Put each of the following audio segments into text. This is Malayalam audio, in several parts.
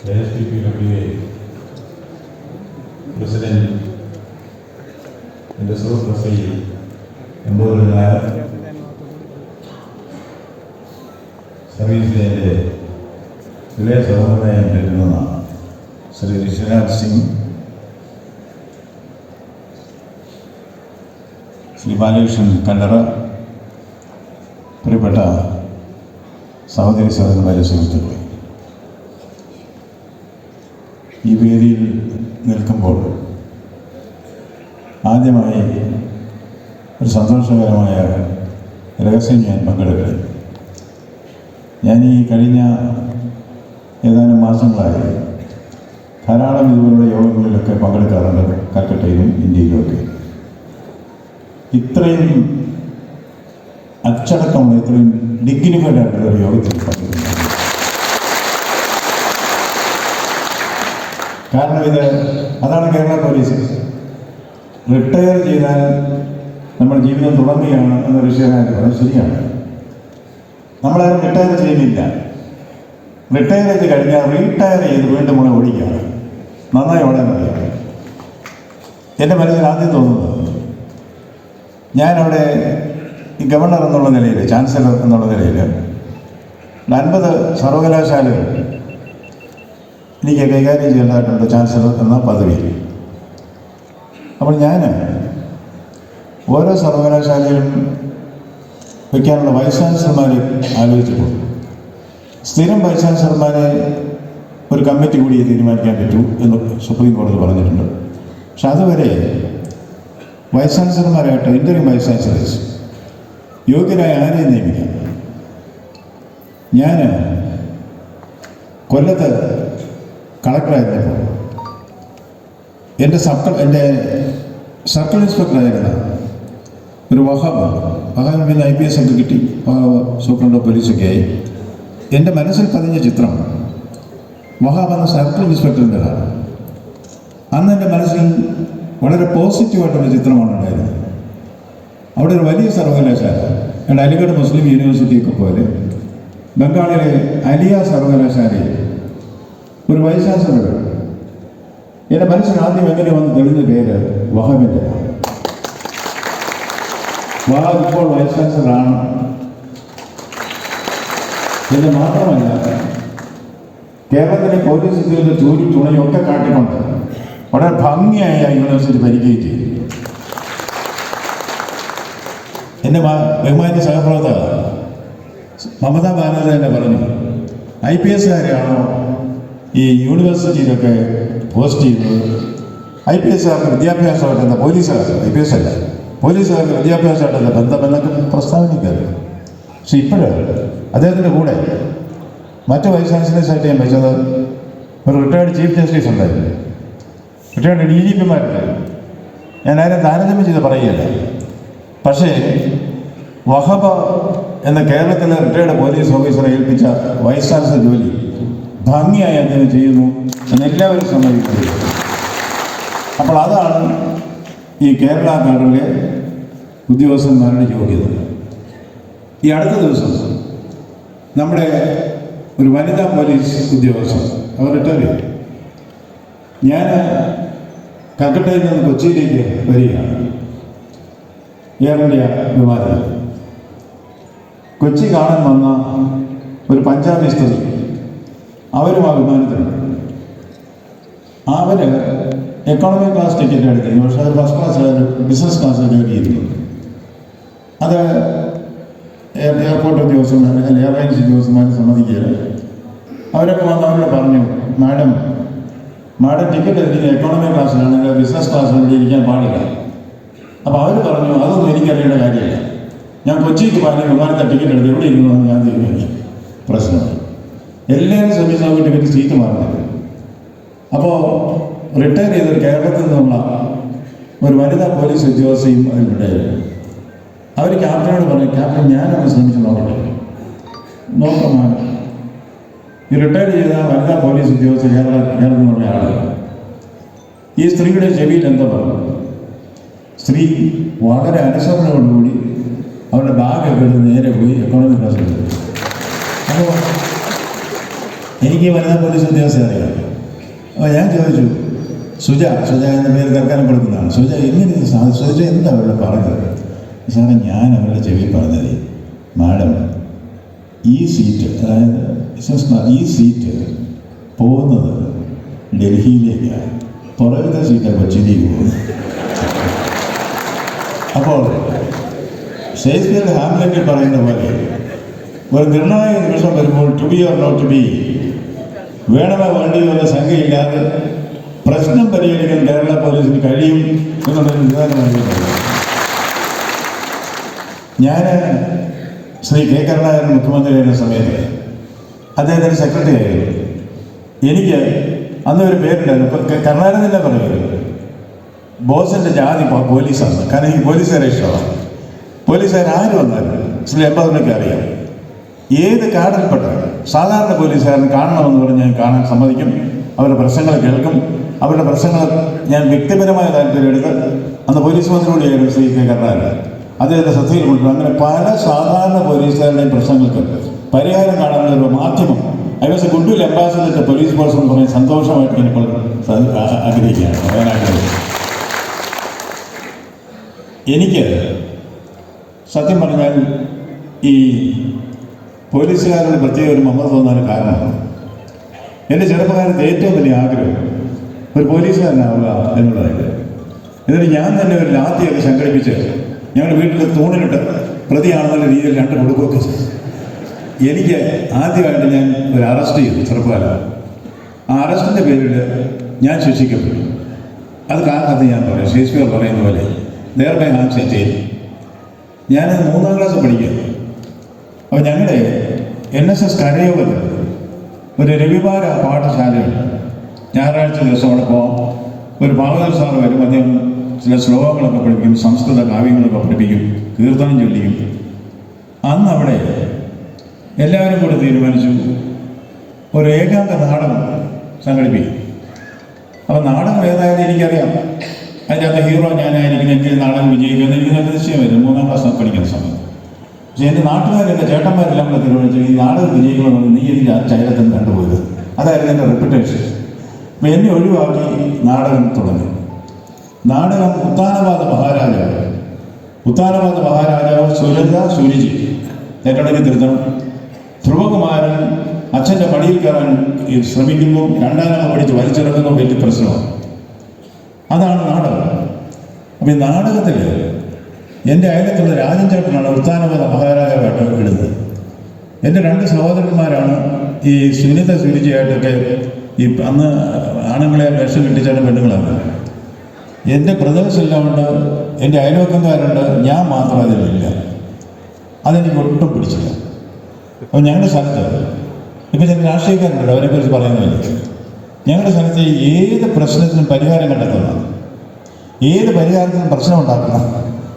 K S T P A president എന്റെ സുഹൃത്ത് എംബോധനായ സർവീസിലെ എന്റെ ഇളയ സഹോദരനായി കരുതുന്ന ശ്രീ ഋഷിരാജ് സിംഗ് ശ്രീ ബാലകൃഷ്ണൻ കല്ലറ പ്രിയപ്പെട്ട സഹോദരി സഹോദരന്മാരെ സുഹൃത്തുക്കളെ. ഈ വേദിയിൽ നിൽക്കുമ്പോൾ ആദ്യമായി ഒരു സന്തോഷകരമായ രഹസ്യം ഞാൻ പങ്കെടുക്കുക ഞാൻ ഈ കഴിഞ്ഞ ഏതാനും മാസങ്ങളായി ധാരാളം ഇതുപോലുള്ള യോഗങ്ങളിലൊക്കെ പങ്കെടുക്കാറുണ്ട് കൽക്കട്ടയിലും ഇന്ത്യയിലുമൊക്കെ. ഇത്രയും അച്ചടക്കമുള്ള ഇത്രയും ഡിഗ്നിഫൈഡ് ഒരു യോഗത്തിൽ പങ്കെടുക്കുന്നു കാരണം ഇത് അതാണ് കേരള പോലീസ് റിട്ടയർ ചെയ്താൽ നമ്മൾ ജീവിതം തുടങ്ങുകയാണ് എന്ന വിഷയമായിട്ട് പറഞ്ഞത് ശരിയാണ്. നമ്മളാരും റിട്ടയർ ചെയ്യുന്നില്ല. റിട്ടയർ ചെയ്ത് കഴിഞ്ഞാൽ റീടയർ ചെയ്ത് വീണ്ടും നമ്മളെ ഓടിക്കുകയാണ്. നന്നായി ഓടാൻ അറിയാം എന്റെ മനസ്സിൽ ആദ്യം തോന്നുന്നത് ഞാനവിടെ ഈ ഗവർണർ എന്നുള്ള നിലയിൽ ചാൻസലർ എന്നുള്ള നിലയിൽ അൻപത് സർവകലാശാലകൾ എനിക്ക് കൈകാര്യം ചെയ്യേണ്ടതായിട്ടുണ്ട് ചാൻസലർ എന്ന പദവി. അപ്പോൾ ഞാൻ ഓരോ സർവകലാശാലയിലും വയ്ക്കാനുള്ള വൈസ് ചാൻസലർമാരെ ആലോചിച്ചപ്പോൾ സ്ഥിരം വൈസ് ചാൻസലർമാരെ ഒരു കമ്മിറ്റി കൂടി തീരുമാനിക്കാൻ പറ്റൂ എന്ന് സുപ്രീം കോടതി പറഞ്ഞിട്ടുണ്ട്. പക്ഷെ അതുവരെ വൈസ് ചാൻസലർമാരായിട്ട് ഇന്റർവ്യൂ വൈസ് ചാൻസലേഴ്സ് യോഗ്യരായ ആരെയും നിയമിക്കാം ഞാൻ കൊല്ലത്ത് കളക്ടറായിരുന്നപ്പോൾ എന്റെ സബ് എന്റെ സർക്കിൾ ഇൻസ്പെക്ടറായിരുന്ന ഒരു വഹാബ് വഹാബിൽ നിന്ന് ഐ പി എസ് ഒക്കെ കിട്ടി. സൂപ്രണ്ട് പോലീസൊക്കെ ആയി. എന്റെ മനസ്സിൽ പതിഞ്ഞ ചിത്രം വഹാബ് എന്ന സർക്കിൾ ഇൻസ്പെക്ടറിന്റെതാണ്. അന്ന് എന്റെ മനസ്സിൽ വളരെ പോസിറ്റീവായിട്ടുള്ള ചിത്രമാണ് ഉണ്ടായിരുന്നത്. അവിടെ ഒരു വലിയ സർവകലാശാല അലിഗഡ് മുസ്ലിം യൂണിവേഴ്സിറ്റിയൊക്കെ പോലെ ബംഗാളിലെ അലിയ സർവകലാശാലയിൽ ഒരു ചാൻസലർ എന്റെ മനസ്സിന് ആദ്യം എങ്ങനെ വന്ന്? തെളിഞ്ഞ പേര് വഹാബിന്റെ വഹാബ് ഇപ്പോൾ വൈശാസനാണ് എന്ന് മാത്രമല്ല കേരളത്തിലെ പോലീസ് ഉദ്യോഗസ്ഥ ചൂരി തുണയൊക്കെ കാട്ടിക്കൊണ്ട് വളരെ ഭംഗിയായി യൂണിവേഴ്സിറ്റി ഭരിക്കുകയും ചെയ്തു. എന്റെ ബഹുമാന്യ സഹപ്രവർത്തക മമതാ ബാനർജി തന്നെ പറഞ്ഞു ഐ പി എസ്സുകാരെയാണോ ഈ യൂണിവേഴ്സിറ്റിയിലൊക്കെ പോസ്റ്റ് ചെയ്യുന്നത് ഐ പി എസ്സുകാർക്ക് വിദ്യാഭ്യാസമായിട്ട് എന്താ പോലീസുകാർക്ക്? ഐ പി എസ് അല്ല. പോലീസുകാർക്ക് വിദ്യാഭ്യാസമായിട്ട് എന്താ ബന്ധമെന്നൊക്കെ പ്രസ്താവനയ്ക്കത് പക്ഷെ ഇപ്പോഴും അദ്ദേഹത്തിന്റെ കൂടെ മറ്റു വൈസ് ചാൻസലേഴ്സായിട്ട് ഞാൻ വെച്ചത് ഒരു റിട്ടയേർഡ് ചീഫ് ജസ്റ്റിസ് ഉണ്ടായിരുന്നു. റിട്ടയേർഡ് ഡി ജി പിമാരുണ്ടായിരുന്നു ഞാൻ ആരും താരതമ്യം ചെയ്ത് പറയുകയല്ല. പക്ഷേ വഹബ എന്ന കേരളത്തിലെ റിട്ടയേർഡ് പോലീസ് ഓഫീസറെ ഏൽപ്പിച്ച വൈസ് ചാൻസലർ ജോലി ഭംഗിയായി അദ്ദേഹം ചെയ്യുന്നു എന്ന് എല്ലാവരും സമ്മതിക്കുന്നു. അപ്പോൾ അതാണ് ഈ കേരള കാർഡിലെ ഉദ്യോഗസ്ഥന്മാരുടെ യോഗ്യത. ഈ അടുത്ത ദിവസം നമ്മുടെ ഒരു വനിതാ പോലീസ് ഉദ്യോഗസ്ഥൻ അവർ റിട്ടയർ ചെയ്തു. ഞാൻ കൽക്കട്ടയിൽ നിന്ന് കൊച്ചിയിലേക്ക് വരികയാണ്. എയർ ഇന്ത്യ വിമാനത്തിൽ. കൊച്ചി കാണാൻ വന്ന ഒരു പഞ്ചാബി സ്ത്രീ അവരും ആ വിമാനത്തിലുണ്ട് അവർ എക്കോണമി ക്ലാസ് ടിക്കറ്റ് എടുത്തിരുന്നു പക്ഷെ അത് ഫസ്റ്റ് ക്ലാസ് ബിസിനസ് ക്ലാസ് കയറിയിരുന്നു അത് എയർപോർട്ട് ഉദ്യോഗസ്ഥന്മാർ അല്ലെങ്കിൽ എയർലൈൻസ് ഉദ്യോഗസ്ഥന്മാർ സമ്മതിക്കുകയില്ല അവരൊക്കെ വന്ന് അവരോട് പറഞ്ഞു മാഡം മാഡം ടിക്കറ്റ് എടുത്തിരിക്കുന്ന എക്കോണമി ക്ലാസ്സിലാണെങ്കിൽ ബിസിനസ് ക്ലാസ്സിൽ ഇരിക്കാൻ പാടില്ല. അപ്പോൾ അവർ പറഞ്ഞു അതൊന്നും എനിക്കറിയേണ്ട കാര്യമില്ല. ഞാൻ കൊച്ചിക്ക് പറഞ്ഞ വിമാനത്തെ ടിക്കറ്റ് എടുത്ത്? എവിടെ ഇരുന്നു? ഞാൻ തീരുമാനിച്ചു. പ്രശ്നമായി. എല്ലാവരും ശ്രമിച്ച് നമുക്ക് ഇവർക്ക് സീറ്റ് മാറുന്നില്ല. അപ്പോൾ റിട്ടയർ ചെയ്ത കേരളത്തിൽ നിന്നുള്ള ഒരു വനിതാ പോലീസ് ഉദ്യോഗസ്ഥയും അതിലുണ്ടായിരുന്നു അവർ ക്യാപ്റ്റനോട് പറഞ്ഞു ക്യാപ്റ്റൻ ഞാനൊന്ന് ശ്രമിച്ച് നോക്കട്ടെ. നോക്കമാണ് ഈ റിട്ടയർ ചെയ്ത വനിതാ പോലീസ് ഉദ്യോഗസ്ഥ കേരള കേരളത്തിൽ നിന്നുള്ള ആൾ ഈ സ്ത്രീയുടെ ചെവിയിൽ എന്താ പറഞ്ഞു സ്ത്രീ വളരെ അനുസരണയോടുകൂടി അവരുടെ ബാഗൊക്കെ എടുത്ത് നേരെ പോയി എക്കോണമി ക്ലാസ്സിൽ അപ്പോൾ എനിക്ക് ഈ വനിതാ പോലീസ് ഉദ്യോഗസ്ഥ അറിയാം. അപ്പോൾ ഞാൻ ചോദിച്ചു സുജ സുജ എന്ന പേര് തൽക്കാലം കൊടുക്കുന്നതാണ്. സുജ എങ്ങനെ സുജ എന്താ അവരുടെ പറഞ്ഞത്? സാറേ ഞാൻ അവരുടെ ചെവി പറഞ്ഞത് മാഡം ഈ സീറ്റ് അതായത് ബിസിനസ് ഈ സീറ്റ് പോകുന്നത് ഡൽഹിയിലേക്കാണ് പുറകത്തെ സീറ്റ് കൊച്ചിയിലേക്ക് പോകുന്നത്. അപ്പോൾ ഷേക്സ്പിയർ ഹാംലെറ്റിൽ പറയുന്ന പോലെ ഒരു നിർണായക നിമിഷം വരുമ്പോൾ to be or not to be വേണമോ വണ്ടിയിൽ വന്ന സംഖ്യയില്ലാതെ പ്രശ്നം പരിഹരിക്കാൻ കേരള പോലീസിന് കഴിയും എന്നുള്ളൊരു നിദാനമായി ഞാൻ ശ്രീ കെ കരുണാകരൻ മുഖ്യമന്ത്രിയായിരുന്ന സമയത്ത് അദ്ദേഹത്തിന്റെ സെക്രട്ടറി ആയിരുന്നു എനിക്ക് അന്ന് ഒരു പേരുണ്ടായിരുന്നു. ഇപ്പം കരുണാകരൻ തന്നെ പറയുന്നത് ബോസിന്റെ ജാതി പോലീസാണ്. കാരണം ഈ പോലീസുകാരെ ഇഷ്ടമാണ്. പോലീസുകാർ ആര് വന്നാലും ശ്രീ എംബാദിനൊക്കെ അറിയാം. ഏത് കാർഡിൽപ്പെട്ട സാധാരണ പോലീസുകാരൻ കാണണമെന്ന് പറഞ്ഞ് ഞാൻ കാണാൻ സമ്മതിക്കും. അവരുടെ പ്രശ്നങ്ങൾ കേൾക്കും. അവരുടെ പ്രശ്നങ്ങൾ ഞാൻ വ്യക്തിപരമായ താല്പര്യം എടുത്ത് അന്ന് പോലീസ് മന്ത്രിയോടെയായിരുന്നു ശ്രീ കെ കരുണാകരൻ അദ്ദേഹത്തെ ശ്രദ്ധയിൽ കൊണ്ടുവരും. അങ്ങനെ പല സാധാരണ പോലീസുകാരുടെയും പ്രശ്നങ്ങൾക്ക് പരിഹാരം കാണാനുള്ള ഒരു മാധ്യമം. I was a goodwill ambassador police force എന്ന് പറഞ്ഞ് സന്തോഷമായിട്ട് ഞാനിപ്പോൾ ആഗ്രഹിക്കുകയാണ്. എനിക്ക് സത്യം പറഞ്ഞാൽ ഈ പോലീസുകാരുടെ പ്രത്യേക ഒരു മമത തോന്നാൻ കാരണമാണ്. എന്റെ ചെറുപ്പകാലത്ത് ഏറ്റവും വലിയ ആഗ്രഹം ഒരു പോലീസുകാരനാവുക എന്നുള്ളതായിരുന്നു. എന്നിട്ട് ഞാൻ തന്നെ ഒരു ലാത്തിയൊക്കെ സംഘടിപ്പിച്ച് ഞങ്ങളുടെ വീട്ടിൽ തൂണിലിട്ട് പ്രതിയാണെന്നുള്ള രീതിയിൽ രണ്ട് കൊടുക്കുകയൊക്കെ ചെയ്തു. എനിക്ക് ആദ്യമായിട്ട് ഞാൻ ഒരു അറസ്റ്റ് ചെയ്തു ചെറുപ്പകാലം ആ അറസ്റ്റിന്റെ പേരിൽ ഞാൻ ശിക്ഷിക്കപ്പെട്ടു. അത് കാരണത്ത് ഞാൻ പറയാം ഷേക്സ്പിയർ പറയുന്ന പോലെ നേർമേ ഞാൻ സെറ്റ് ഞാൻ മൂന്നാം ക്ലാസ് പഠിക്കുക അപ്പോൾ ഞങ്ങളുടെ എൻ എസ് എസ് കരയോഗത്തിൽ ഒരു രവിവാര പാഠശാലയുണ്ട് ഞായറാഴ്ച ദിവസം അവിടെ പോകാം ഒരു ഭാഗവത സാർ വരും. അദ്ദേഹം ചില ശ്ലോകങ്ങളൊക്കെ പഠിപ്പിക്കും സംസ്കൃത കാവ്യങ്ങളൊക്കെ പഠിപ്പിക്കും കീർത്തനം ചൊല്ലിക്കും. അന്ന് അവിടെ എല്ലാവരും കൂടി തീരുമാനിച്ചു ഒരു ഏകാന്ത നാടകം സംഘടിപ്പിക്കും. അപ്പോൾ നാടകം ഏതായാലും എനിക്കറിയാം. അതിന്റെ അകത്ത് ഹീറോ ഞാനായിരിക്കും എനിക്ക് നാടകം വിജയിക്കുമെന്ന് എനിക്ക് നല്ല നിശ്ചയം വരും. മൂന്നാം ക്ലാസ് പഠിക്കുന്ന സമയത്ത്. പക്ഷേ എന്റെ നാട്ടുകാരെന്റെ ചേട്ടന്മാരെല്ലാം കൂടെ തീരുമാനിച്ചു ഈ നാട് വിജയിക്കണമെന്ന് നീ എനിക്ക് ആ ചൈരത്തം കണ്ടുപോയത്? അതായിരുന്നു എന്റെ റെപ്യൂട്ടേഷൻ അപ്പം എന്നെ ഒഴിവാക്കി നാടകം തുടങ്ങി. നാടകം ഉത്താനപാത മഹാരാജാവ്. ഉത്താനപാത മഹാരാജാവ് സുരജ സുരുചി ഏറ്റവും തിരുത്തണം. ധ്രുവകുമാരൻ അച്ഛന്റെ പടിയിൽ കയറാൻ ശ്രമിക്കുന്നു രണ്ടാമത് പഠിച്ച് വലിച്ചിറങ്ങുന്നു വലിയ പ്രശ്നമാണ്. അതാണ് നാടകം. അപ്പം ഈ നാടകത്തിൽ എന്റെ അയലത്തുള്ള രാജൻ ചേട്ടനാണ് മഹാരാജാവായിട്ട് ഇടുന്നത്. എന്റെ രണ്ട് സഹോദരന്മാരാണ് ഈ സുനിത സുരുചിയായിട്ടൊക്കെ ഈ അന്ന് ആണുങ്ങളെ വേഷം കിട്ടിച്ചാണ് പെണ്ണുങ്ങളാണ്. എന്റെ ബ്രദേഴ്സ് എല്ലാം ഉണ്ട് എന്റെ അയൽവക്കക്കാരുണ്ട് ഞാൻ മാത്രം അതിലില്ല. അതെനിക്ക് ഒട്ടും പിടിച്ചില്ല. അപ്പോൾ ഞങ്ങളുടെ സ്ഥലത്ത് ഇപ്പം ചില രാഷ്ട്രീയക്കാരുണ്ട് അവരെക്കുറിച്ച് പറയുന്നില്ല ഞങ്ങളുടെ സ്ഥലത്ത് ഏത് പ്രശ്നത്തിനും പരിഹാരം കണ്ടെത്തുന്ന ഏത് പരിഹാരത്തിനും പ്രശ്നം ഉണ്ടാക്കുന്ന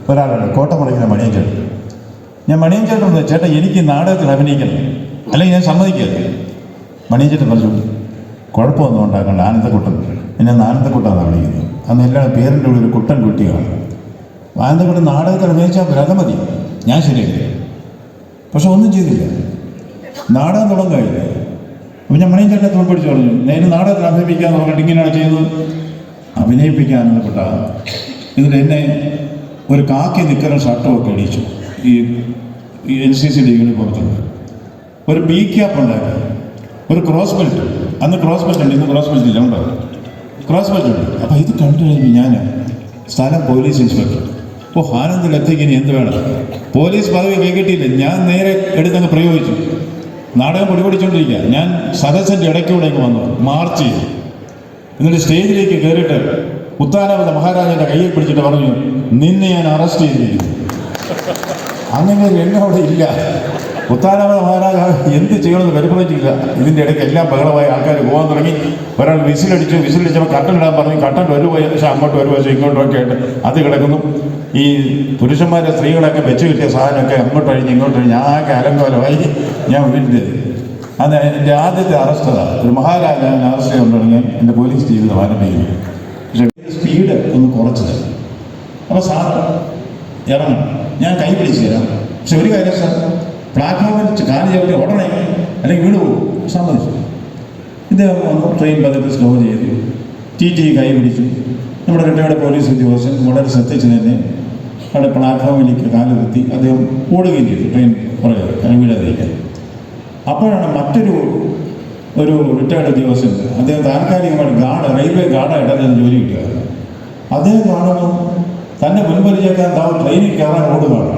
ഒരാളാണ് കോട്ടമുളയ്ക്കുന്ന മണിയൻ ചേട്ടൻ. ഞാൻ മണിയൻ ചേട്ടൻ പറഞ്ഞു, ചേട്ടാ എനിക്ക് നാടകത്തിൽ അഭിനയിക്കണം അല്ലെങ്കിൽ ഞാൻ സമ്മതിക്കില്ല. മണിയൻ ചേട്ടൻ പറഞ്ഞു കുഴപ്പമൊന്നും ഉണ്ടാക്കണ്ട ആനന്ദക്കുട്ടൻ. എന്നെ ആനന്ദക്കുട്ടാണ് വിളിക്കുന്നത് അന്ന് എല്ലാ പേരിന്റെ ഉള്ളിൽ ഒരു കുട്ടൻ കുട്ടിയാണ്. ആനന്ദക്കുട്ടൻ നാടകത്തിൽ അഭിനയിച്ചാൽ അത് മതി. ഞാൻ ശരിയല്ല. പക്ഷെ ഒന്നും ചെയ്തില്ല. നാടകം തുടങ്ങുകയില്ല അപ്പം ഞാൻ മണിയൻ ചേട്ടനെ തോൽ പിടിച്ച് പറഞ്ഞു നേരെ നാടകത്തിൽ അഭിനയിക്കാന്ന് പറഞ്ഞിട്ട് ഇങ്ങനെയാണ് ചെയ്തത് അഭിനയിപ്പിക്കാൻ ആനന്ദപ്പെട്ട എന്നിട്ട് എന്നെ ഒരു കാക്കി നിൽക്കുന്ന ഷർട്ടും ഒക്കെ അടിച്ചു ഈ എൻ സി സിയുടെ യൂണിഫോമത്തിൽ ഒരു ബി ക്യാപ്പ് ഉണ്ടാക്കി ഒരു ക്രോസ് ബെൽറ്റ് അന്ന് ക്രോസ് ബെൽറ്റ് ഉണ്ട് ഇന്ന് ക്രോസ് ബെൽറ്റ് ഇല്ല ഉണ്ടോ? ക്രോസ് ബെൽറ്റ് ഉണ്ട്. അപ്പോൾ ഇത് കണ്ടു കഴിഞ്ഞ് ഞാൻ സ്ഥലം പോലീസ് ഇൻസ്പെക്ടർ ഓ ആനന്ദിലെത്തേക്ക് ഇനി എന്ത് വേണം? പോലീസ് പദവി കൈകിട്ടിയില്ല. ഞാൻ നേരെ എടുത്തങ്ങ് പ്രയോഗിച്ചു. നാടകം പൊടിപൊടിച്ചുകൊണ്ടിരിക്കുക ഞാൻ സദസ്സിന്റെ ഇടയ്ക്കൂടെ വന്നു. മാർച്ച് ചെയ്തു. എന്നിട്ട് സ്റ്റേജിലേക്ക് കയറിയിട്ട് ഉത്താനവത മഹാരാജന്റെ കയ്യിൽ പിടിച്ചിട്ട് പറഞ്ഞു നിന്നെ ഞാൻ അറസ്റ്റ് ചെയ്തിരിക്കുന്നു. അങ്ങനെ എന്നോട് ഇല്ല. ഉത്താനവത മഹാരാജാവ് എന്ത് ചെയ്യണമെന്ന് പരിഭ്രമിച്ചില്ല ഇതിന്റെ ഇടയ്ക്ക് എല്ലാം ബഹളമായി ആൾക്കാർ പോകാൻ തുടങ്ങി. ഒരാൾ വിസിലടിച്ചു വിസിലടിച്ചപ്പോൾ കട്ടൻ ഇടാൻ പറഞ്ഞു കട്ടൻ ഒരു വശം അങ്ങോട്ട് ഒരു വശം ഇങ്ങോട്ടും ഒക്കെ ആയിട്ട് അത് കിടക്കുന്നു. ഈ പുരുഷന്മാരെ സ്ത്രീകളൊക്കെ വെച്ച് കിട്ടിയ സാധനമൊക്കെ അങ്ങോട്ട് കഴിഞ്ഞ് ഇങ്ങോട്ട് കഴിഞ്ഞ് ആകെ അലങ്കോലമായി ഞാൻ വീട്ടിൽ അന്ന് എന്റെ ആദ്യത്തെ അറസ്റ്റ് ഒരു മഹാരാജാവിനെ അറസ്റ്റ് ചെയ്യാൻ തുടങ്ങി എന്റെ പോലീസ് ജീവിതം ആരംഭിക്കുന്നു സ്പീഡ് ഒന്ന് കുറച്ചത് അപ്പോൾ സാർ ഇറങ്ങും. ഞാൻ കൈ പിടിച്ച് തരാം. പക്ഷെ ഒരു കാര്യം സാർ പ്ലാറ്റ്ഫോമിൽ കാൽ ചവിട്ടി ഉടനെ അല്ലെങ്കിൽ വീട് പോകും. സമ്മതിച്ചു. ഇദ്ദേഹം വന്നു ട്രെയിൻ പതുക്കെ സ്ലോ ചെയ്തു. ടി ടി കൈ പിടിച്ചു. നമ്മുടെ റിട്ടയർഡ് പോലീസ് ഉദ്യോഗസ്ഥൻ വളരെ ശ്രദ്ധിച്ചു തന്നെ അവിടെ പ്ലാറ്റ്ഫോമിലേക്ക് കാലുകുത്തി അദ്ദേഹം ഓടുകയും ചെയ്തു. ട്രെയിൻ പുറകെ കാരണം വീഴാതിരിക്കാൻ അപ്പോഴാണ് മറ്റൊരു ഒരു റിട്ടയർഡ് ഉദ്യോഗസ്ഥൻ അദ്ദേഹം താൽക്കാലികമായിട്ട് ഗാർഡ് റെയിൽവേ ഗാർഡായിട്ട് അദ്ദേഹം ജോലി കിട്ടുക അദ്ദേഹം കാണുമ്പോൾ തന്നെ മുൻപരിചയക്കാൻ താവ് ട്രെയിനിൽ കയറാൻ ഓടുകയാണ്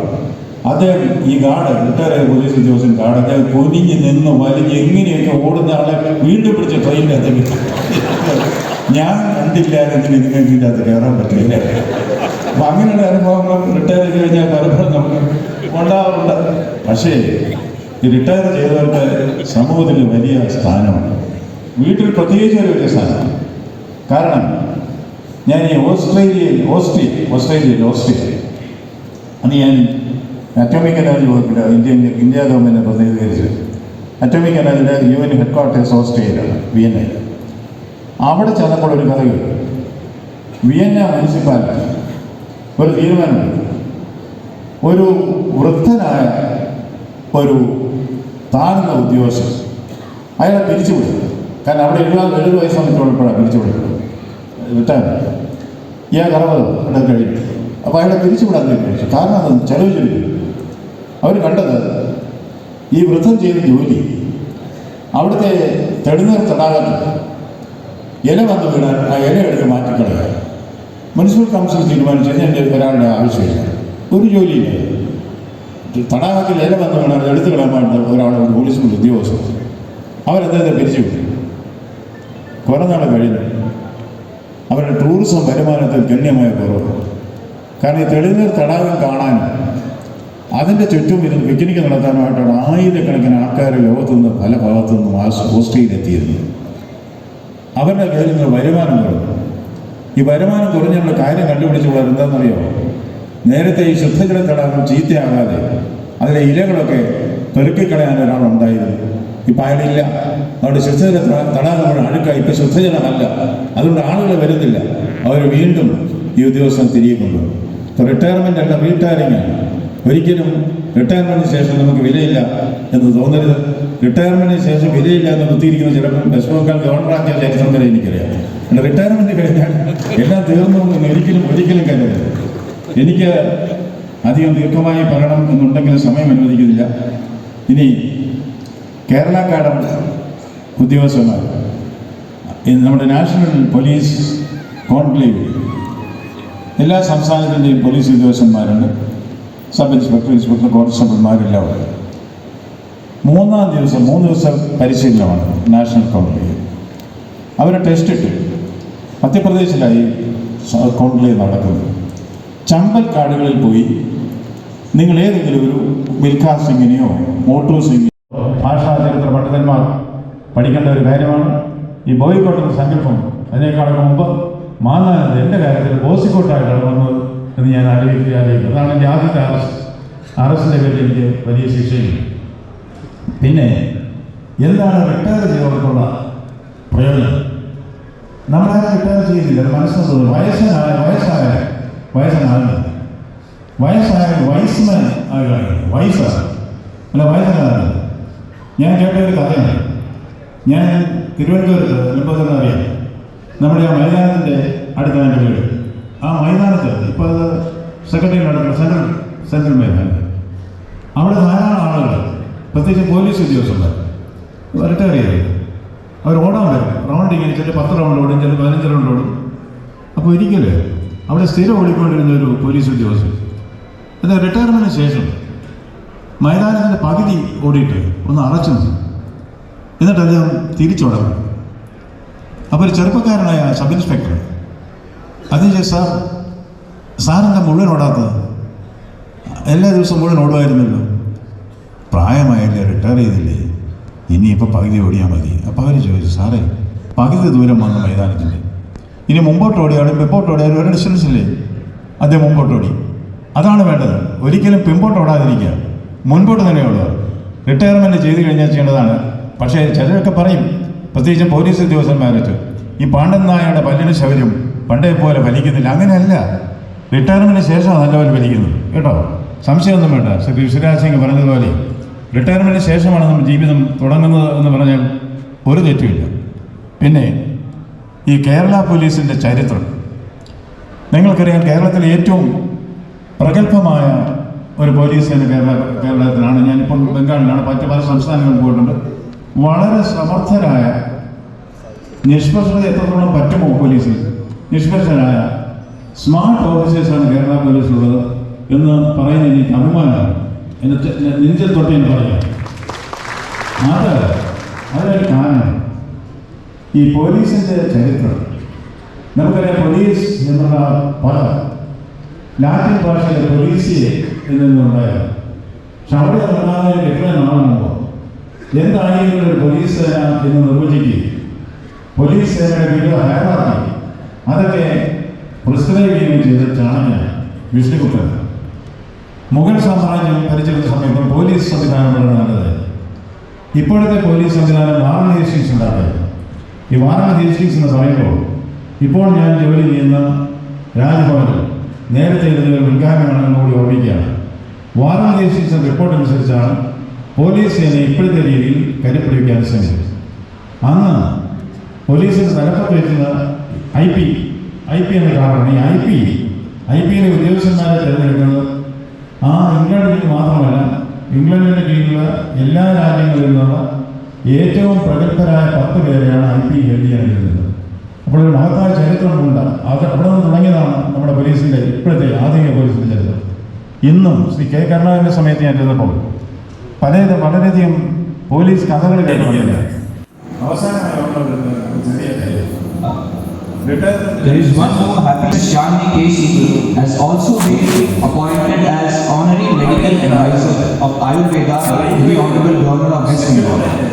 അദ്ദേഹം ഈ ഗാർഡ് റിട്ടയർ ചെയ്ത പോലീസ് ഉദ്യോഗസ്ഥൻ ഗാർഡ് അദ്ദേഹം കുനിഞ്ഞ് നിന്ന് വലിഞ്ഞ് എങ്ങനെയൊക്കെ ഓടുന്ന ആളെ വീണ്ടും പിടിച്ച ട്രെയിനിന്റെ അത് ഞാൻ കണ്ടില്ലായിരുന്നു നിങ്ങൾക്ക് ഇതിന്റെ അകത്ത് കയറാൻ പറ്റില്ല. അപ്പം അങ്ങനെയുള്ള അനുഭവങ്ങൾ റിട്ടയർ ചെയ്ത് കഴിഞ്ഞാൽ പലപ്പോഴും നമുക്ക് ഉണ്ടാവാറുണ്ട്. പക്ഷേ ഈ റിട്ടയർ ചെയ്തവർക്ക് സമൂഹത്തിൽ വലിയ സ്ഥാനമാണ് വീട്ടിൽ പ്രത്യേകിച്ച് ഒരു വലിയ സ്ഥാനമാണ് കാരണം ഞാൻ ഓസ്ട്രേലിയയിൽ ഓസ്ട്രിയ ഓസ്ട്രേലിയയിൽ ഓസ്ട്രിയ അന്ന് ഞാൻ അറ്റോമിക് എനർജി വകുപ്പിൽ ഇന്ത്യൻ ഇന്ത്യ ഗവൺമെന്റിനെ പ്രതിനിധീകരിച്ച്. അറ്റോമിക് എനർജിയുടെ യു എൻ ഹെഡ് ക്വാർട്ടേഴ്സ് ഓസ്ട്രേലിയയിലാണ് വിയന്നയിൽ അവിടെ ചെന്നപ്പോൾ ഒരു കഥ കിട്ടും. വിയന്ന മുനിസിപ്പാലിറ്റി ഒരു തീരുമാനമുണ്ട്. ഒരു വൃദ്ധനായ ഒരു താഴ്ന്ന ഉദ്യോഗസ്ഥൻ അയാളെ പിരിച്ചുവിടും കാരണം അവിടെ എഴുപത് എഴുപത് വയസ്സ് വന്നിട്ടുള്ളപ്പോഴാണ് പിരിച്ചുവിടുന്നത് വിട്ടാൽ ഇയാൾ അറുപത് ഇടാൻ കഴിഞ്ഞു. അപ്പോൾ അയാളെ പിരിച്ചുവിടാൻ തീരുമാനിച്ചു കാരണം അതൊന്നും ചെലവ് ചൊല്ലി അവർ കണ്ടത് ഈ വൃദ്ധം ചെയ്ത ജോലി അവിടുത്തെ തെടുന്നേർ തടാകത്തിൽ ഇല വന്ന് വീണാൽ ആ ഇല എടുത്ത് മാറ്റിക്കളയുക മുനിസിപ്പൽ കൗൺസിൽ തീരുമാനിച്ചു എന്റെ ഒരാളുടെ ആവശ്യമില്ല. ഒരു ജോലിയില്ല. തടാകത്തിൽ ഇല വന്ന് വീണാൽ എടുത്തു കളയാൻ ഒരാൾ ഒരു പോലീസ് ഉദ്യോഗസ്ഥർ അവരദ്ദേഹത്തെ പിരിച്ചുവിട്ടു കുറേ നാൾ കഴിഞ്ഞു. അവരുടെ ടൂറിസം വരുമാനത്തിൽ ഗണ്യമായ കുറവ്. കാരണം ഈ തെളിനീർ തടാകം കാണാൻ അതിന്റെ ചുറ്റും ഇരുന്ന് പിക്നിക്ക് നടത്താനുമായിട്ടാണ് ആയിരക്കണക്കിന് ആൾക്കാർ ലോകത്തു നിന്ന് പല ഭാഗത്തു നിന്നും ആ ഹോസ്റ്റലിലെത്തിയിരുന്നത്. അവരുടെ കയ്യിൽ നിന്ന് വരുമാനം കുറഞ്ഞു. ഈ വരുമാനം കുറഞ്ഞുള്ള കാര്യം കണ്ടുപിടിച്ചുള്ള എന്താണെന്നറിയോ? നേരത്തെ ഈ ശുദ്ധജല തടാകം ചീത്തയാകാതെ അതിലെ ഇലകളൊക്കെ പെറുക്കിക്കളയാൻ ഒരാളുണ്ടായിരുന്നു. ഇപ്പം അയാളില്ല അതുകൊണ്ട് ശുദ്ധജല ത- തടാകം മുഴുവൻ അഴുക്കായി. ഇപ്പം ശുദ്ധജലമല്ല അതുകൊണ്ട് ആളുകൾ വരുന്നില്ല. അവർ വീണ്ടും ഈ ഉദ്യോഗസ്ഥൻ തിരികെ കൊണ്ടുവരും. ഇപ്പോൾ റിട്ടയർമെന്റ് അല്ല റീടയറിംഗ് ആണ്. ഒരിക്കലും റിട്ടയർമെന്റിന് ശേഷം നമുക്ക് വിലയില്ല എന്ന് തോന്നരുത്. റിട്ടയർമെന്റിന് ശേഷം വിലയില്ല എന്ന് കുത്തിയിരിക്കുന്ന ചിലപ്പോൾ വെസ്റ്റ് ബംഗാൾ ഗവർണറാക്കിയ ചരിത്രം വരെ എനിക്കറിയാം. എന്റെ റിട്ടയർമെന്റ് കഴിഞ്ഞാൽ എല്ലാം തീർന്നു എന്ന് ഒരിക്കലും ഒരിക്കലും കരുതരുത്. എനിക്ക് അധികം ദീർഘമായി പറയണം എന്നുണ്ടെങ്കിൽ സമയം അനുവദിക്കുന്നില്ല. ഇനി കേരള കാഡർ ഉദ്യോഗസ്ഥന്മാർ നമ്മുടെ നാഷണൽ പോലീസ് കോൺക്ലേവ്. എല്ലാ സംസ്ഥാനത്തിന്റെയും പോലീസ് ഉദ്യോഗസ്ഥന്മാരുണ്ട്. സബ് ഇൻസ്പെക്ടർ ഇൻസ്പെക്ടർ കോൺസ്റ്റബിൾമാരെല്ലാം ഉണ്ട്. മൂന്നാം ദിവസം മൂന്ന് ദിവസം പരിശീലനമാണ് നാഷണൽ കോൺക്ലേവ്. അവർ ടെസ്റ്റ് ഇട്ട് മധ്യപ്രദേശിലായി കോൺക്ലേവ് നടക്കുന്നത് ചമ്പൽ കാടുകളിൽ പോയി നിങ്ങൾ ഏതെങ്കിലും ഒരു മിൽഖാ സിംഗിനെയോ മോട്ടു സിംഗിനെയോ ഭാഷാ ചരിത്ര പണ്ഡിതന്മാർ പഠിക്കേണ്ട ഒരു കാര്യമാണ്. ഈ ബോയ്ക്കോട്ട് സങ്കല്പം അതിനേക്കാളും മുമ്പ് മാന്നാനന്ദ എന്റെ കാര്യത്തിൽ ബോസിക്കോട്ടായിട്ടാണ് വന്നത് എന്ന് ഞാൻ ആലോചിക്കുക ആലോചിക്കും അതാണ് എന്റെ ആദ്യത്തെ അറസ്റ്റ് അറസ്റ്റിന്റെ പേരിൽ എനിക്ക് വലിയ ശിക്ഷയും പിന്നെ എന്താണ് റിട്ടയർ ചെയ്തവർക്കുള്ള പ്രയോജനം? നമ്മളാരും റിട്ടയർ ചെയ്യുന്നില്ല അത് മനസ്സിലാക്കുന്നത് വയസ്സനായ വയസ്സായ വയസ്സനാകുന്നത് വയസ്സായ വയസ്സൻ ആകുകയാണ് വയസ്സാണ്. അല്ല വയസ്സനാകുന്നത് ഞാൻ കേട്ട ഒരു കഥയാണ് ഞാൻ തിരുവനന്തപുരത്ത് തന്നെ അറിയാം. നമ്മുടെ ആ മൈതാനത്തിന്റെ അടുത്താണ് വീട്. ആ മൈതാനത്ത് ഇപ്പോൾ അത് സെക്രട്ടറി നടക്കുന്ന സെൻട്രൽ സെൻട്രൽ മൈതാനം അവിടെ ധാരാളം ആളുകൾ പ്രത്യേകിച്ച് പോലീസ് ഉദ്യോഗസ്ഥർ റിട്ടയർ ചെയ്തത് അവർ ഓടാൻ വരും. റൗണ്ട് ഇങ്ങനെ ചില പത്ത് റൗണ്ട് ഓടും ചില പതിനഞ്ച് റൗണ്ട് ഓടും. അപ്പോൾ ഒരിക്കൽ അവിടെ സ്ഥിരം ഓടിക്കൊണ്ടിരുന്ന ഒരു പോലീസ് ഉദ്യോഗസ്ഥൻ അത് റിട്ടയർമെന്റിന് ശേഷം മൈതാനത്തിന്റെ പകുതി ഓടിയിട്ട് ഒന്ന് അറച്ചു. എന്നിട്ട് അദ്ദേഹം തിരിച്ചോടാൻ അപ്പോൾ ഒരു ചെറുപ്പക്കാരനായ സബ് ഇൻസ്പെക്ടർ അതിന് സാർ സാറെന്താ മുഴുവൻ ഓടാത്തത് എല്ലാ ദിവസവും മുഴുവൻ ഓടുമായിരുന്നല്ലോ. പ്രായമായല്ലേ റിട്ടയർ ചെയ്തില്ലേ? ഇനിയിപ്പോൾ പകുതി ഓടിയാൽ മതി. അപ്പോൾ അവർ ചോദിച്ചു സാറേ പകുതി ദൂരം വന്ന മൈതാനത്തിന്റെ ഇനി മുമ്പോട്ട് ഓടിയാലും പിമ്പോട്ട് ഓടിയാലും ഒരു ഡിസ്റ്റൻസ് ഇല്ലേ? അദ്ദേഹം മുമ്പോട്ട് ഓടി അതാണ് വേണ്ടത്. ഒരിക്കലും പിമ്പോട്ട് ഓടാതിരിക്കുക. മുൻപോട്ട് തന്നെ ഓടുക റിട്ടയർമെന്റ് ചെയ്ത് കഴിഞ്ഞാൽ ചെയ്യേണ്ടതാണ്. പക്ഷേ ചിലരൊക്കെ പറയും പ്രത്യേകിച്ച് പോലീസ് ഉദ്യോഗസ്ഥന്മാരൊക്കെ ഈ പാണ്ഡൻ നായയുടെ പല്ലിന് ശൗര്യം പണ്ടേ പോലെ വലിക്കുന്നില്ല. അങ്ങനെയല്ല. റിട്ടയർമെന്റിന് ശേഷമാണ് നല്ലപോലെ വലിക്കുന്നത്. കേട്ടോ? സംശയമൊന്നും വേണ്ട. ശ്രീ ശിവരാജ് സിംഗ് പറഞ്ഞതുപോലെ റിട്ടയർമെന്റിന് ശേഷമാണ് നമ്മൾ ജീവിതം തുടങ്ങുന്നത് എന്ന് പറഞ്ഞാൽ ഒരു തെറ്റുമില്ല. പിന്നെ ഈ കേരള പോലീസിന്റെ ചരിത്രം. നിങ്ങൾക്കറിയാം കേരളത്തിലെ ഏറ്റവും പ്രഗത്ഭമായ ഒരു പോലീസ് സേന കേരള കേരളത്തിലാണ്. ഞാനിപ്പം ബംഗാളിലാണ്. മറ്റ് പല സംസ്ഥാനങ്ങളിൽ പോയിട്ടുണ്ട്. വളരെ സമർത്ഥരായ നിഷ്പക്ഷത എത്രത്തോളം പറ്റുമോ പോലീസിൽ? നിഷ്പക്ഷരായ സ്മാർട്ട് ഓഫീസേഴ്സാണ് കേരള പോലീസിലുള്ളത് എന്ന് പറയുന്ന എനിക്ക് അഭിമാനമാണ്. എന്നെ നെഞ്ചിൽ തൊട്ട് എന്ന് പറയാം. അത് അതിനൊരു കാരണം. ഈ പോലീസിന്റെ ചരിത്രം. നമുക്കറിയാം പോലീസ് എന്നുള്ള പദം. ലാറ്റിൻ ഭാഷയിലെ പോലീസിയെ എന്നുണ്ടായത് പക്ഷെ അവിടെ ഉണ്ടാകുന്നതിന് എത്ര നാളെ മുമ്പ് എന്തായിരിക്കും ഒരു പോലീസ് സേന എന്ന് നിർവചിക്കുകയും പോലീസ് സേനയുടെ വിവിധ ഹയറാക്കി. അതൊക്കെ പ്രിസ്ക്രൈബ് ചെയ്യുകയും ചെയ്തിട്ടാണ് വിഷ്ണുഗുപ്തൻ. മുഗൾ സാമ്രാജ്യം ഭരിച്ചിരുന്ന സമയത്ത് പോലീസ് സംവിധാനം ഇപ്പോഴത്തെ പോലീസ് സംവിധാനം ഹേസ്റ്റീസ് ഉണ്ടാക്കുന്നത് ഈ എന്ന് പറയുമ്പോൾ ഇപ്പോൾ ഞാൻ ജോലി ചെയ്യുന്ന രാജ്ഭവനിൽ നേരത്തെ ഇതിനൊരു മുൻഗാമിയാണെന്ന് കൂടി ഓർമ്മിക്കുകയാണ് വാറൺ ഹേസ്റ്റീസ് റിപ്പോർട്ട് അനുസരിച്ചാണ് പോലീസ് സേന ഇപ്പോഴത്തെ രീതിയിൽ കരുപ്പിടിക്കാൻ ശ്രമിച്ചത്. അന്ന് പോലീസിന് തലപ്പത്ത് വെക്കുന്ന ഐ പി ഐ പി എന്ന കാരണം ഈ ഐ പി ഐ പിയിലെ ഉദ്യോഗസ്ഥന്മാരെ തിരഞ്ഞെടുക്കുന്നത്. ആ ഇംഗ്ലണ്ടിൽ മാത്രമല്ല ഇംഗ്ലണ്ടിന്റെ കീഴിലുള്ള എല്ലാ രാജ്യങ്ങളിൽ നിന്നുള്ള ഏറ്റവും പ്രഗത്ഭരായ പത്ത് പേരെയാണ് ഐ പി ചെയ്യാൻ കഴിയുന്നത് അപ്പോൾ ഒരു മഹത്തായ ചരിത്രമുണ്ട് അത് അവിടെ നിന്ന് തുടങ്ങിയതാണ് നമ്മുടെ പോലീസിന്റെ ഇപ്പോഴത്തെ ആധുനിക പോലീസിന്റെ ചരിത്രം ഇന്നും ശ്രീ കെ കരുണാകരന്റെ സമയത്ത് ഞാൻ ഇരുന്നപ്പോൾ പല വളരെയധികം പോലീസ് കഥകൾ കേട്ടിട്ടുണ്ട് There is one more happy. Shalini K. Singh has also been appointed as honorary medical advisor of Ayurveda to the Honorable Governor of West Bengal.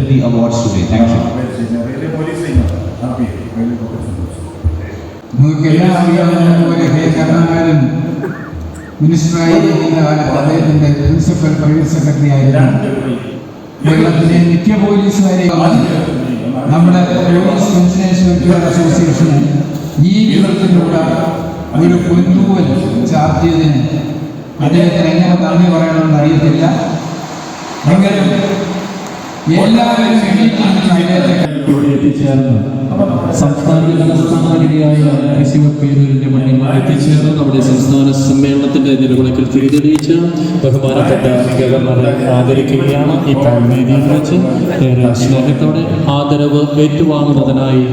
the awards today. Thank you. നിങ്ങൾക്കെല്ലാം അറിയാവുന്നതുപോലെ കെ കരുണാകരൻ മിനിസ്റ്ററായി ഇരിക്കുന്ന കാലത്ത് അദ്ദേഹത്തിന്റെ പ്രിൻസിപ്പൽ പ്രൈവറ്റ് സെക്രട്ടറി ആയിരുന്നു കേരളത്തിലെ മിക്ക പോലീസുകാരെ നമ്മുടെ പോലീസ് പെൻഷനേഴ്സ് വെൽഫെയർ അസോസിയേഷന് ഈ വിധത്തിലുള്ള ഒരു പൊന്തൂവൽ ചാർത്തിയതിന് അദ്ദേഹത്തിന് എങ്ങനെ നന്ദി പറയണമെന്ന് അറിയത്തില്ല എങ്കിലും നമ്മുടെ സംസ്ഥാന സമ്മേളനത്തിന്റെ നിലവിളക്കിൽ തിരിതെളിയിച്ച് ബഹുമാനപ്പെട്ട ഗവർണറെ ആദരിക്കുകയാണ്. ഇപ്പോൾ വേദിയിൽ വെച്ച് ഏറെ സ്നേഹത്തോടെ ആദരവ് ഏറ്റുവാങ്ങുന്നതിനായി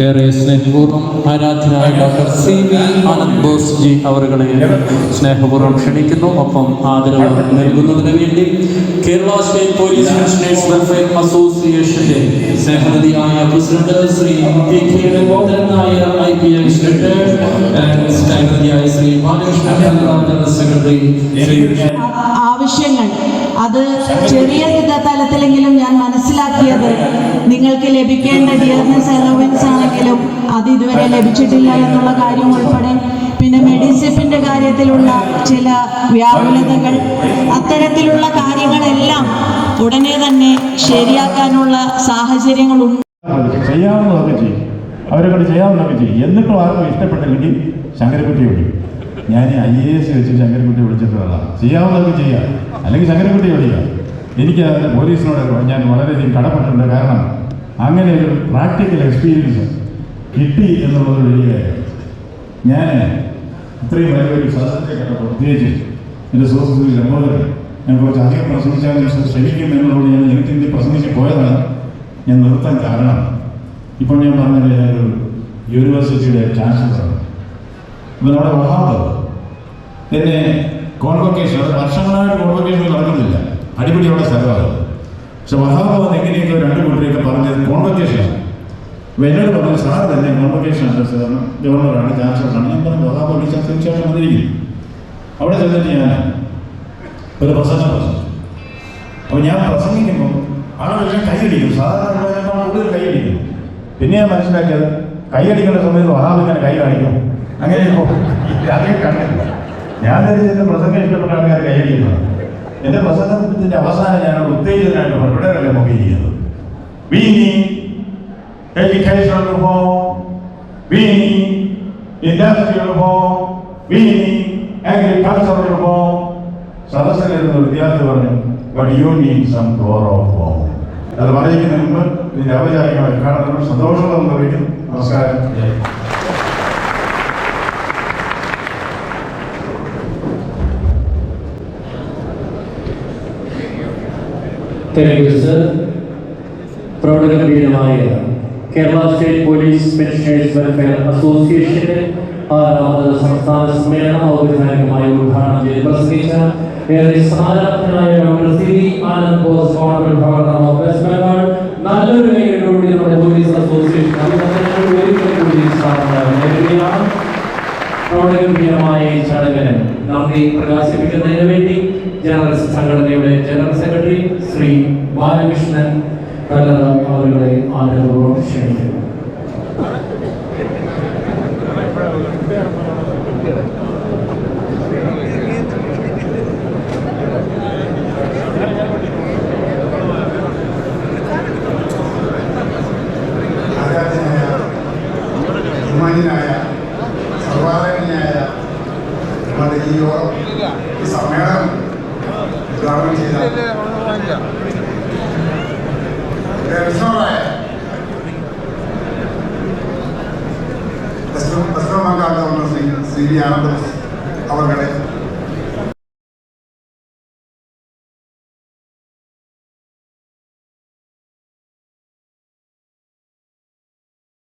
ഏറെ സ്നേഹപൂർവം ആരാധനായ doctor C V Anand Bose ji അവരുകളെ സ്നേഹപൂർവം ക്ഷണിക്കുന്നു. ഒപ്പം ആദരവ് നൽകുന്നതിന് വേണ്ടി Kerala state police commissioners welfare അസോസിയേഷന്റെ സ്നേഹനിധിയായ president Shri K K Nair I P S retired Shri Balakrishnan secretary ആവശ്യങ്ങൾ. അത് ചെറിയ തലത്തിലെങ്കിലും ഞാൻ നിങ്ങൾക്ക് ലഭിക്കേണ്ട ഡിയർനെസ് അലവൻസ് ആണെങ്കിലും അത് ഇതുവരെ ലഭിച്ചിട്ടില്ല എന്നുള്ള കാര്യം ഉൾപ്പെടെ. പിന്നെ മെഡിസിപ്പിന്റെ കാര്യത്തിലുള്ള ചില വ്യാകുലതകൾ അത്തരത്തിലുള്ള കാര്യങ്ങളെല്ലാം ഉടനെ തന്നെ ശരിയാക്കാനുള്ള സാഹചര്യങ്ങളുണ്ട്. ചെയ്യാവുന്നതൊക്കെ ചെയ്യും. അവരെ കൊണ്ട് ചെയ്യാവുന്നതൊക്കെ ചെയ്യും. എന്നിട്ടും ആർക്കും ഇഷ്ടപ്പെട്ടില്ലെങ്കിൽ ശങ്കരക്കുട്ടി വിളിക്കും. ഞാൻ ഐ എ എസ് വെച്ച് ശങ്കരക്കുട്ടി വിളിച്ചിട്ടുള്ളതാണ്. ചെയ്യാവുന്നതൊക്കെ ചെയ്യാം. അല്ലെങ്കിൽ ശങ്കരക്കുട്ടി വിളിക്കാം. എനിക്ക് പോലീസിനോട് ഞാൻ വളരെയധികം കടപ്പെട്ടിട്ടുണ്ട്. കാരണം അങ്ങനെ ഒരു പ്രാക്ടിക്കൽ എക്സ്പീരിയൻസ് കിട്ടി എന്നുള്ളത് വലിയ കാര്യം. ഞാൻ ഇത്രയും വലിയൊരു സദസ്സിനെ കണ്ടപ്പോൾ പ്രത്യേകിച്ച് എന്റെ സുഹൃത്തുക്കളിൽ ലംബോദരൻ ഞാൻ കുറച്ച് അധികം പ്രസംഗിച്ചാൽ ശ്രമിക്കും എന്നുള്ളത് ഞാൻ എനിക്ക് പ്രസംഗിച്ച് പോയതാണ്. ഞാൻ നിർത്താൻ കാരണം ഇപ്പോൾ ഞാൻ പറഞ്ഞത് ഞാനൊരു യൂണിവേഴ്സിറ്റിയുടെ ചാൻസലറാണ് അപ്പോൾ നമ്മുടെ വഹാബ്. എന്നെ കോൺവൊക്കേഷൻ വർഷങ്ങളായിട്ട് കോൺവൊക്കേഷൻ നടക്കുന്നില്ല. അടിപൊളിയുള്ള സ്ഥലമാണ്. പക്ഷെ വഹാബ് എങ്ങനെയൊക്കെ രണ്ട് കൂട്ടരെയൊക്കെ പറഞ്ഞത് കോൺവക്കേഷനാണ് അപ്പോൾ എന്നോട് പറഞ്ഞു സാർ തന്നെ കോൺവൊക്കേഷൻ ആണ് സാർ ഗവർണറാണ് ചാൻസലറാണ് ഞാൻ പറഞ്ഞു വഹാബ് വിളിച്ചാൽ തീർച്ചയായിട്ടും വന്നിരിക്കുന്നു അവിടെ ചെന്നിട്ട് ഞാൻ ഒരു പ്രസംഗം പ്രസംഗിച്ചു അപ്പോൾ ഞാൻ പ്രസംഗിക്കുമ്പോൾ ആളുകളെല്ലാം കൈയടിക്കും. സാധാരണ കൂടുതൽ കൈയടിക്കും. പിന്നെ ഞാൻ മനസ്സിലാക്കിയത് കൈയടിക്കേണ്ട സമയത്ത് വഹാബ് ഇങ്ങനെ കൈ കാണിക്കും. അങ്ങനെ അതേ കണ്ടില്ല. ഞാൻ പ്രസംഗം ഇഷ്ടപ്പെട്ട ആൾക്കാർ കൈയടിക്കുന്നത് എന്റെ പ്രസംഗത്തിന്റെ അവസാനം ഞാൻ ഉത്തേജിതനായിട്ട് ഇവിടെയല്ലേ നമുക്ക് ചെയ്യുന്നത് We need educational reform, we need industrial. സദസ്സിലിരുന്ന വിദ്യാർത്ഥി പറഞ്ഞു but you need some floor of home അത് പറയുന്നതിന് മുമ്പ് സന്തോഷമുള്ള നിർവഹിക്കുന്നു നമസ്കാരം. Jai Hind. Thank you sir പ്രൗഢഗംഭീരമായ Kerala state police pensioners welfare അസോസിയേഷന്റെ ആറാമത് സംസ്ഥാന സമ്മേളനം ഔപചാരികമായി ഉദ്ഘാടനം ചെയ്ത് പ്രസംഗിച്ച ഏറെ സമാധാനത്തിനായ doctor C V Anand Bose honourable governor of West Bengal നല്ലൊരു കൈയോടുകൂടി നമ്മുടെ പോലീസ് അസോസിയേഷൻ അഭിനന്ദനങ്ങൾ ഒരിക്കൽ കൂടി സ്ഥാപനം നേടുകയാണ് പ്രൗഢഗംഭീരമായ ഈ ചടങ്ങിന് നന്ദി പ്രകാശിപ്പിക്കുന്നതിന് വേണ്ടി ജനറൽ സംഘടനയുടെ ജനറൽ സെക്രട്ടറി ശ്രീ ബാലകൃഷ്ണൻ കല്ലറ അവരുടെ ആദരവോട് ക്ഷണിക്കുന്നു.